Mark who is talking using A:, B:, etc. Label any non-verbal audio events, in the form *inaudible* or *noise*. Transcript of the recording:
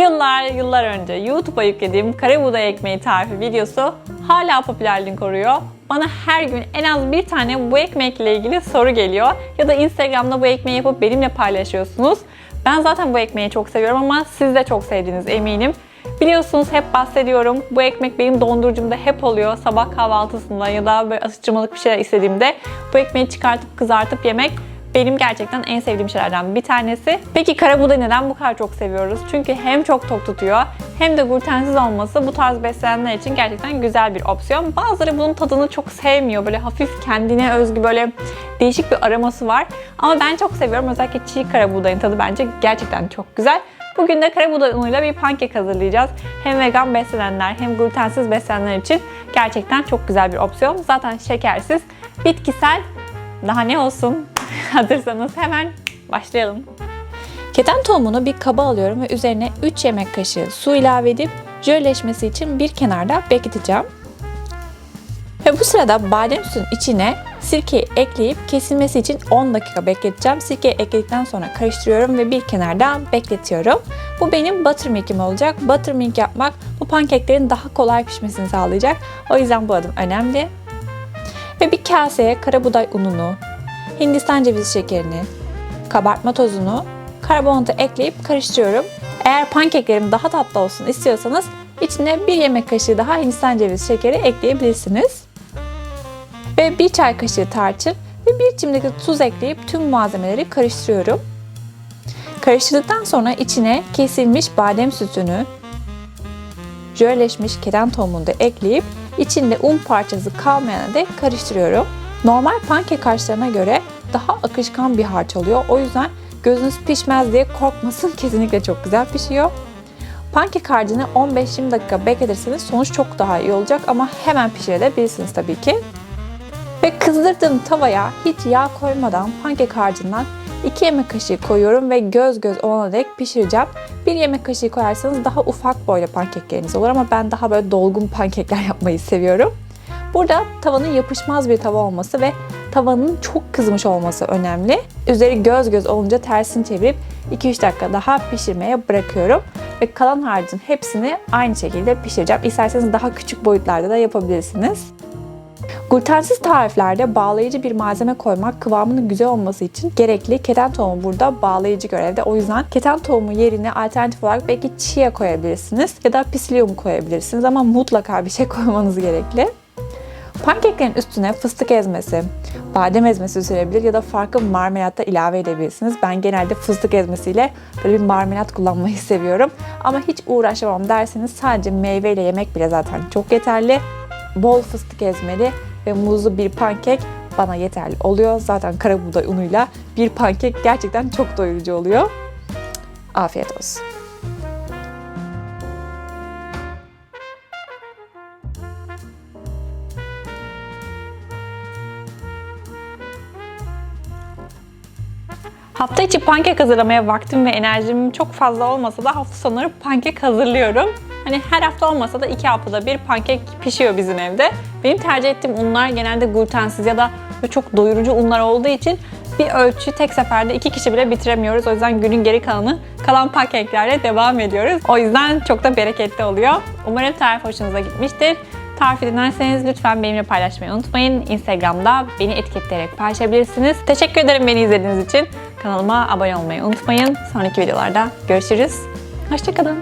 A: Yıllar yıllar önce YouTube'a yüklediğim kare buğday ekmeği tarifi videosu hala popülerliğini koruyor. Bana her gün en az bir tane bu ekmekle ilgili soru geliyor. Ya da Instagram'da bu ekmeği yapıp benimle paylaşıyorsunuz. Ben zaten bu ekmeği çok seviyorum ama siz de çok sevdiğiniz eminim. Biliyorsunuz hep bahsediyorum. Bu ekmek benim dondurucumda hep oluyor. Sabah kahvaltısında ya da böyle atıştırmalık bir şeyler istediğimde bu ekmeği çıkartıp kızartıp yemek benim gerçekten en sevdiğim şeylerden bir tanesi. Peki kara buğday neden bu kadar çok seviyoruz? Çünkü hem çok tok tutuyor hem de glutensiz olması bu tarz beslenenler için gerçekten güzel bir opsiyon. Bazıları bunun tadını çok sevmiyor. Böyle hafif kendine özgü böyle değişik bir aroması var. Ama ben çok seviyorum. Özellikle çiğ kara buğdayın tadı bence gerçekten çok güzel. Bugün de kara buğday unuyla bir pankek hazırlayacağız. Hem vegan beslenenler hem glutensiz beslenenler için gerçekten çok güzel bir opsiyon. Zaten şekersiz, bitkisel, daha ne olsun? *laughs* Hazırsanız hemen başlayalım. Keten tohumunu bir kaba alıyorum ve üzerine 3 yemek kaşığı su ilave edip jölleşmesi için bir kenarda bekleteceğim. Ve bu sırada badem sütün içine sirkeyi ekleyip kesilmesi için 10 dakika bekleteceğim. Sirkeyi ekledikten sonra karıştırıyorum ve bir kenarda bekletiyorum. Bu benim buttermilk'im olacak. Buttermilk yapmak bu pankeklerin daha kolay pişmesini sağlayacak. O yüzden bu adım önemli. Ve bir kaseye karabuğday ununu, hindistan cevizi şekerini, kabartma tozunu, karbonatı ekleyip karıştırıyorum. Eğer pankeklerim daha tatlı olsun istiyorsanız içine bir yemek kaşığı daha hindistan cevizi şekeri ekleyebilirsiniz. Ve bir çay kaşığı tarçın ve bir çimdik tuz ekleyip tüm malzemeleri karıştırıyorum. Karıştırdıktan sonra içine kesilmiş badem sütünü, jölleşmiş keten tohumunu da ekleyip içinde un parçası kalmayana dek karıştırıyorum. Normal pankek harçlarına göre daha akışkan bir harç oluyor. O yüzden gözünüz pişmez diye korkmasın. *laughs* Kesinlikle çok güzel pişiyor. Pankek harcını 15-20 dakika bekletirseniz sonuç çok daha iyi olacak ama hemen pişirebilirsiniz tabii ki. Ve kızdırdığım tavaya hiç yağ koymadan pankek harcından 2 yemek kaşığı koyuyorum ve göz göz olana dek pişireceğim. 1 yemek kaşığı koyarsanız daha ufak boyda pankekleriniz olur ama ben daha böyle dolgun pankekler *laughs* yapmayı seviyorum. Burada tavanın yapışmaz bir tava olması ve tavanın çok kızmış olması önemli. Üzeri göz göz olunca tersini çevirip 2-3 dakika daha pişirmeye bırakıyorum. Ve kalan harcın hepsini aynı şekilde pişireceğim. İsterseniz daha küçük boyutlarda da yapabilirsiniz. Glutensiz tariflerde bağlayıcı bir malzeme koymak kıvamının güzel olması için gerekli. Keten tohumu burada bağlayıcı görevde. O yüzden keten tohumu yerine alternatif olarak belki chia koyabilirsiniz ya da psyllium koyabilirsiniz ama mutlaka bir şey *laughs* koymanız gerekli. Pankeklerin üstüne fıstık ezmesi, badem ezmesi sürebilir ya da farklı marmelatta ilave edebilirsiniz. Ben genelde fıstık ezmesiyle böyle bir marmelat kullanmayı *laughs* seviyorum. Ama hiç uğraşamam derseniz sadece meyveyle yemek bile zaten çok yeterli. Bol fıstık ezmeli ve muzlu bir pankek bana yeterli oluyor. Zaten kara buğday unuyla bir pankek gerçekten çok doyurucu oluyor. Afiyet olsun. Hafta içi pankek hazırlamaya vaktim ve enerjim çok fazla olmasa da hafta sonları pankek hazırlıyorum. Hani her hafta olmasa da iki haftada bir pankek pişiyor bizim evde. Benim tercih ettiğim unlar genelde glutensiz ya da çok doyurucu unlar olduğu için bir ölçü tek seferde iki kişi bile bitiremiyoruz. O yüzden günün geri kalanı kalan pankeklerle devam ediyoruz. O yüzden çok da bereketli oluyor. Umarım tarif hoşunuza gitmiştir. Tarifi dinlerseniz lütfen benimle paylaşmayı unutmayın. Instagram'da beni etiketleyerek paylaşabilirsiniz. Teşekkür ederim beni izlediğiniz için. Kanalıma abone olmayı unutmayın. Sonraki videolarda görüşürüz. Hoşçakalın.